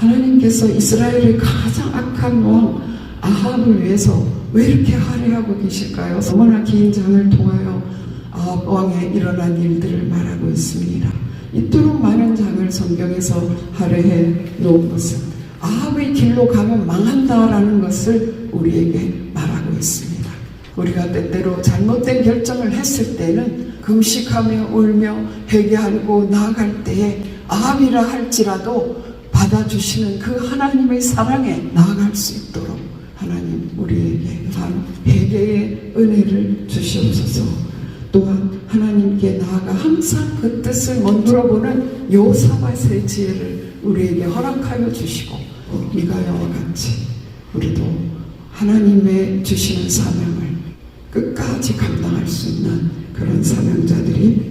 하나님께서 이스라엘의 가장 악한 왕 아합을 위해서 왜 이렇게 할애하고 계실까요? 너무나 긴 장을 통하여 아합 왕에 일어난 일들을 말하고 있습니다. 이토록 많은 장을 성경에서 할애해 놓은 것은 아합의 길로 가면 망한다라는 것을 우리에게 말하고 있습니다. 우리가 때때로 잘못된 결정을 했을 때는 금식하며 울며 회개하고 나아갈 때에 아합이라 할지라도 받아주시는 그 하나님의 사랑에 나아갈 수 있도록 하나님 우리에게 한 회개의 은혜를 주시옵소서. 또한 하나님께 나아가 항상 그 뜻을 먼들어보는 요사밭의 지혜를 우리에게 허락하여 주시고 미가야와 같이 우리도 하나님의 주시는 사명을 끝까지 감당할 수 있는 그런 사명자들이